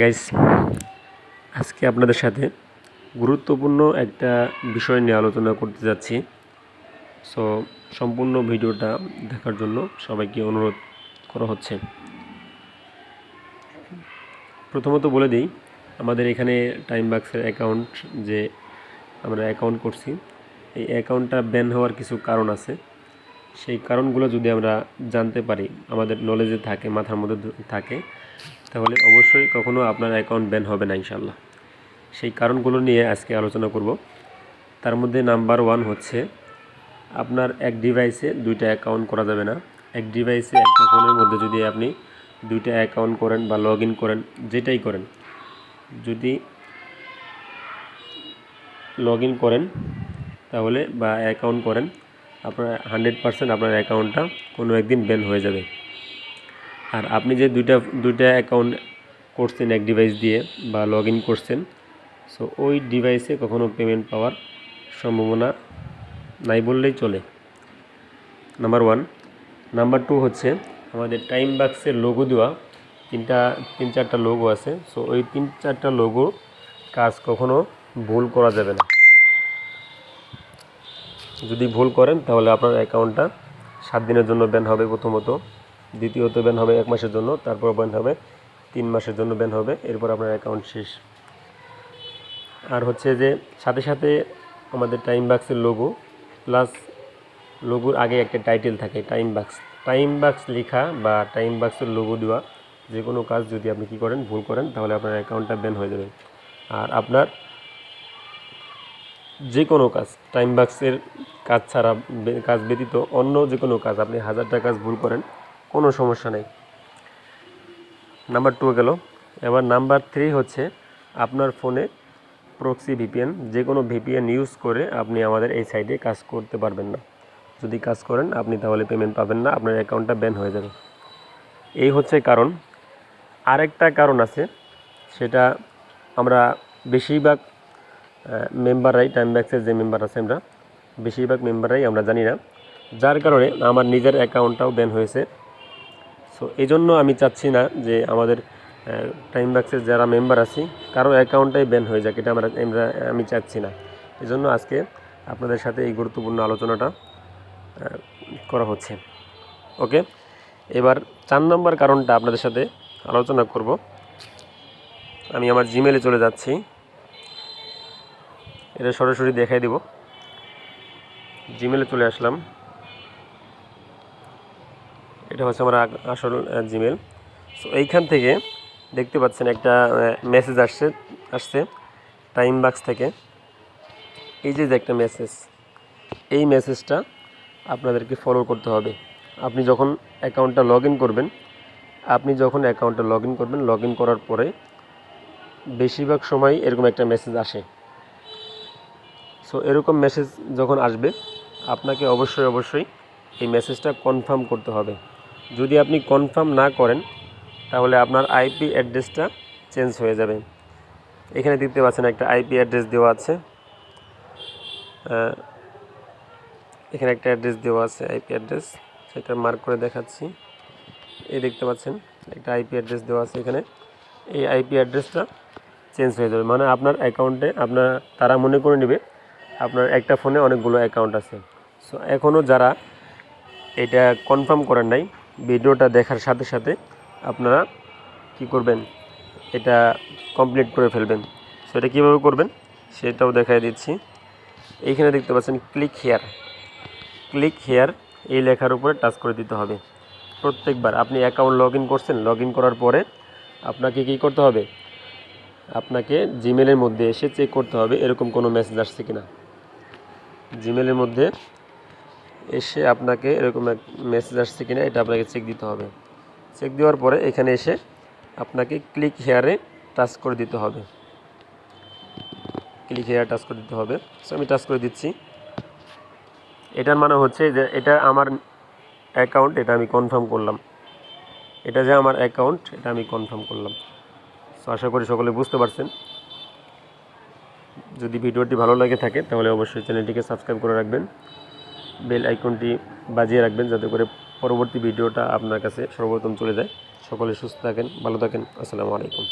Guys আজকে আপনাদের সাথে গুরুত্বপূর্ণ একটা বিষয় নিয়ে আলোচনা করতে যাচ্ছি। সো সম্পূর্ণ ভিডিওটা দেখার জন্য সবাইকে অনুরোধ করা হচ্ছে। প্রথমত বলে দিই, আমাদের এখানে টাইম বাক্সের অ্যাকাউন্ট যে আমরা অ্যাকাউন্ট করছি, এই অ্যাকাউন্টটা ব্যান হওয়ার কিছু কারণ আছে। সেই কারণগুলো যদি আমরা জানতে পারি, আমাদের নলেজে থাকে, মাথার মধ্যে থাকে, তাহলে অবশ্যই কখনো আপনার অ্যাকাউন্ট ব্যান হবে না ইনশাল্লাহ সেই কারণগুলো নিয়ে আজকে আলোচনা করব। তার মধ্যে নাম্বার ওয়ান হচ্ছে, আপনার এক ডিভাইসে দুইটা অ্যাকাউন্ট করা যাবে না। এক ডিভাইসে একটা ফোনের মধ্যে যদি আপনি দুইটা অ্যাকাউন্ট করেন বা লগ ইন করেন, যেটাই করেন, যদি লগ ইন করেন, তাহলে বা অ্যাকাউন্ট করেন আপনার হান্ড্রেড পারসেন্ট আপনার অ্যাকাউন্টটা কোনো একদিন ব্যান হয়ে যাবে। আর আপনি যে দুইটা দুইটা অ্যাকাউন্ট করছেন, এক ডিভাইস দিয়ে বা লগ ইন করছেন, সো ওই ডিভাইসে কখনো পেমেন্ট পাওয়ার সম্ভাবনা নাই বললেই চলে। Number one. নাম্বার টু হচ্ছে আমাদের টাইম বাক্সের লোগো দেওয়া, তিনটা, তিন চারটা লোগো আছে, সো ওই তিন চারটা লোগো কাজ কখনো ভুল করা যাবে না। যদি ভুল করেন, তাহলে আপনার অ্যাকাউন্টটা সাত দিনের জন্য ব্যান হবে প্রথমত। দ্বিতীয়ত ব্যান হবে এক মাসের জন্য, তারপর ব্যান হবে তিন মাসের জন্য ব্যান হবে, এরপর আপনার অ্যাকাউন্ট শেষ। আর হচ্ছে যে, সাথে সাথে আমাদের টাইম বাক্সের লোগো প্লাস লোগোর আগে একটা টাইটেল থাকে টাইম বাক্স টাইম বাক্স লেখা বা টাইম বাক্সের লোগো দেওয়া, যে কোনো কাজ যদি আপনি কী করেন, ভুল করেন, তাহলে আপনার অ্যাকাউন্টটা ব্যান হয়ে যাবে। আর আপনার যে কোনো কাজ টাইম বাক্সের কাজ ছাড়া কাজ ব্যতীত অন্য যে কোনো কাজ আপনি হাজারটা কাজ ভুল করেন, কোনো সমস্যা নেই। নাম্বার টু গেল। এবার নাম্বার থ্রি হচ্ছে আপনার ফোনে প্রক্সি ভিপিএন যে কোনো ভিপিএন ইউজ করে আপনি আমাদের এই সাইডে কাজ করতে পারবেন না। যদি কাজ করেন, আপনি তাহলে পেমেন্ট পাবেন না, আপনার অ্যাকাউন্টটা ব্যান হয়ে যাবে। এই হচ্ছে কারণ। আরেকটা কারণ আছে, সেটা আমরা বেশিরভাগ মেম্বাররাই টাইম ব্যাক্সের যে মেম্বার আছে আমরা, বেশিরভাগ মেম্বাররাই আমরা জানি না। যার কারণে আমার নিজের অ্যাকাউন্টটাও ব্যান হয়েছে। সো এই জন্য আমি চাচ্ছি না যে আমাদের টাইম ব্যাক্সের যারা মেম্বার আছি, কারও অ্যাকাউন্টটাই ব্যান হয়ে যাক, এটা আমরা আমরা, আমি চাচ্ছি না। এই জন্য আজকে আপনাদের সাথে এই গুরুত্বপূর্ণ আলোচনাটা করা হচ্ছে। ওকে এবার চার নম্বর কারণটা আপনাদের সাথে আলোচনা করব। আমি আমার জিমেলে চলে যাচ্ছি। এটা সরাসরি দেখাই দিব। জিমেলে চলে আসলাম। এটা হচ্ছে আমার আসল জিমেল সো এইখান থেকে দেখতে পাচ্ছেন একটা মেসেজ আসছে আসছে টাইম বাক্স থেকে। এই যে একটা মেসেজ এই মেসেজটা আপনাদেরকে ফলো করতে হবে। আপনি যখন অ্যাকাউন্টটা লগ করবেন, আপনি যখন অ্যাকাউন্টটা লগ করবেন লগ করার পরে বেশিরভাগ সময় এরকম একটা মেসেজ আসে। সো এরকম মেসেজ যখন আসবে, আপনাকে অবশ্যই অবশ্যই এই মেসেজটা কনফার্ম করতে হবে। যদি আপনি কনফার্ম না করেন, তাহলে আপনার আইপি অ্যাড্রেসটা চেঞ্জ হয়ে যাবে। এখানে দেখতে পাচ্ছেন একটা আইপি অ্যাড্রেস দেওয়া আছে। এখানে একটা অ্যাড্রেস দেওয়া আছে আইপি অ্যাড্রেস সেটা মার্ক করে দেখাচ্ছি। এই দেখতে পাচ্ছেন, একটা আইপি অ্যাড্রেস দেওয়া আছে এখানে। এই আইপি অ্যাড্রেসটা চেঞ্জ হয়ে যাবে। মানে আপনার অ্যাকাউন্টে আপনার, তারা মনে করে নেবে আপনার একটা ফোনে অনেকগুলো অ্যাকাউন্ট আছে। সো এখনও যারা এটা কনফার্ম করেন নাই, ভিডিওটা দেখার সাথে সাথে আপনারা কি করবেন? এটা কমপ্লিট করে ফেলবেন। সো এটা কীভাবে করবেন? সেটাও দেখাই দিচ্ছি। এইখানে দেখতে পাচ্ছেন ক্লিক হেয়ার ক্লিক হেয়ার এই লেখার উপরে টাচ করে দিতে হবে। প্রত্যেকবার আপনি অ্যাকাউন্ট লগ ইন করছেন লগ ইন করার পরে আপনাকে কী করতে হবে? আপনাকে জিমেলের মধ্যে এসে চেক করতে হবে, এরকম কোনো মেসেজ আসছে কিনা। জিমেলের মধ্যে এসে আপনাকে এরকম এক মেসেজ আসছে কিনা এটা আপনাকে চেক দিতে হবে। চেক দেওয়ার পরে এখানে এসে আপনাকে ক্লিক হেয়ারে টাচ করে দিতে হবে। ক্লিক হেয়ার টাচ করে দিতে হবে। সো আমি টাচ করে দিচ্ছি। এটার মানে হচ্ছে যে এটা আমার অ্যাকাউন্ট এটা আমি কনফার্ম করলাম। এটা যে আমার অ্যাকাউন্ট এটা আমি কনফার্ম করলাম। সো আশা করি সকলে বুঝতে পারছেন। যদি ভিডিওটি ভালো লাগে থাকে, তাহলে অবশ্যই চ্যানেলটিকে সাবস্ক্রাইব করে রাখবেন। বেল আইকনটি বাজিয়ে রাখবেন যাতে করে পরবর্তী ভিডিওটা আপনার কাছে সর্বপ্রথম চলে যায়। সকলে সুস্থ থাকেন, ভালো থাকেন। আসসালামু আলাইকুম।